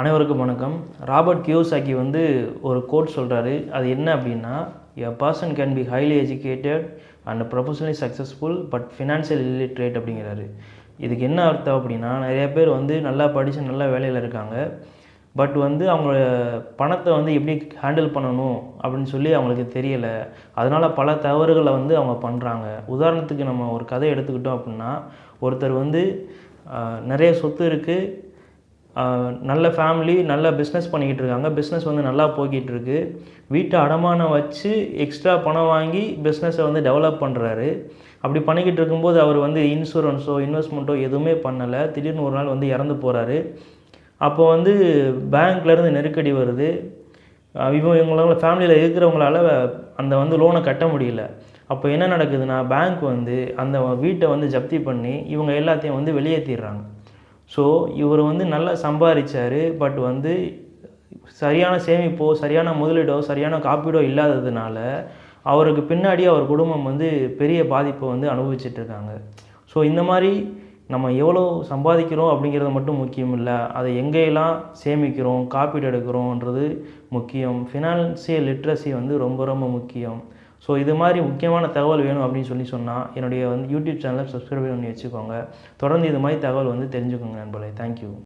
அனைவருக்கும் வணக்கம். Robert Kiyosaki வந்து ஒரு கோட் சொல்கிறாரு அது என்ன அப்படின்னா a person can be highly educated and professionally successful but financial illiterate அப்படிங்கிறாரு. இதுக்கு என்ன அர்த்தம் அப்படின்னா நிறைய பேர் வந்து நல்லா படித்து நல்லா வேலையில் இருக்காங்க. பட் வந்து அவங்களோட பணத்தை வந்து எப்படி ஹேண்டில் பண்ணணும் அப்படின்னு சொல்லி அவங்களுக்கு தெரியலை. அதனால் பல தவறுகளை வந்து அவங்க பண்ணுறாங்க உதாரணத்துக்கு நம்ம ஒரு கதை எடுத்துக்கிட்டோம் அப்படின்னா ஒருத்தர் வந்து நிறைய சொத்து இருக்குது நல்ல ஃபேமிலி நல்ல பிஸ்னஸ் பண்ணிக்கிட்டு இருக்காங்க. பிஸ்னஸ் வந்து நல்லா போய்கிட்டு இருக்கு வீட்டை அடமானம் வச்சு எக்ஸ்ட்ரா பணம் வாங்கி பிஸ்னஸை வந்து டெவலப் பண்ணுறாரு அப்படி பண்ணிக்கிட்டு இருக்கும்போது அவர் வந்து இன்சூரன்ஸோ இன்வெஸ்ட்மெண்ட்டோ எதுவுமே பண்ணலை. திடீர்னு ஒரு நாள் வந்து இறந்து போகிறாரு அப்போ வந்து பேங்க்லேருந்து நெருக்கடி வருது. இவங்க இவங்களால ஃபேமிலியில் இருக்கிறவங்களால அந்த வந்து லோனை கட்ட முடியல. அப்போ என்ன நடக்குதுன்னா பேங்க் வந்து அந்த வீட்டை வந்து ஜப்தி பண்ணி இவங்க எல்லாத்தையும் வந்து வெளியேற்றிடுறாங்க ஸோ இவர் வந்து நல்லா சம்பாதிச்சார் பட் வந்து சரியான சேமிப்போ சரியான முதலீடோ சரியான காப்பீடோ இல்லாததுனால அவருக்கு பின்னாடி அவர் குடும்பம் வந்து பெரிய பாதிப்பை வந்து அனுபவிச்சுட்டு இருக்காங்க ஸோ இந்த மாதிரி நம்ம எவ்வளோ சம்பாதிக்கிறோம் அப்படிங்கிறது மட்டும் முக்கியம் இல்லை அதை எங்கெல்லாம் சேமிக்கிறோம் காப்பீடு எடுக்கிறோன்றது முக்கியம். ஃபினான்சியல் லிட்ரஸி வந்து ரொம்ப ரொம்ப முக்கியம். ஸோ இது மாதிரி முக்கியமான தகவல் வேணும் அப்படின்னு சொல்லி சொன்னால் என்னுடைய வந்து யூடியூப் சேனலை சப்ஸ்கிரைப் பண்ணி வச்சுக்கோங்க. தொடர்ந்து இது மாதிரி தகவல் வந்து தெரிஞ்சுக்கோங்க நண்பர்களே. தேங்க்யூ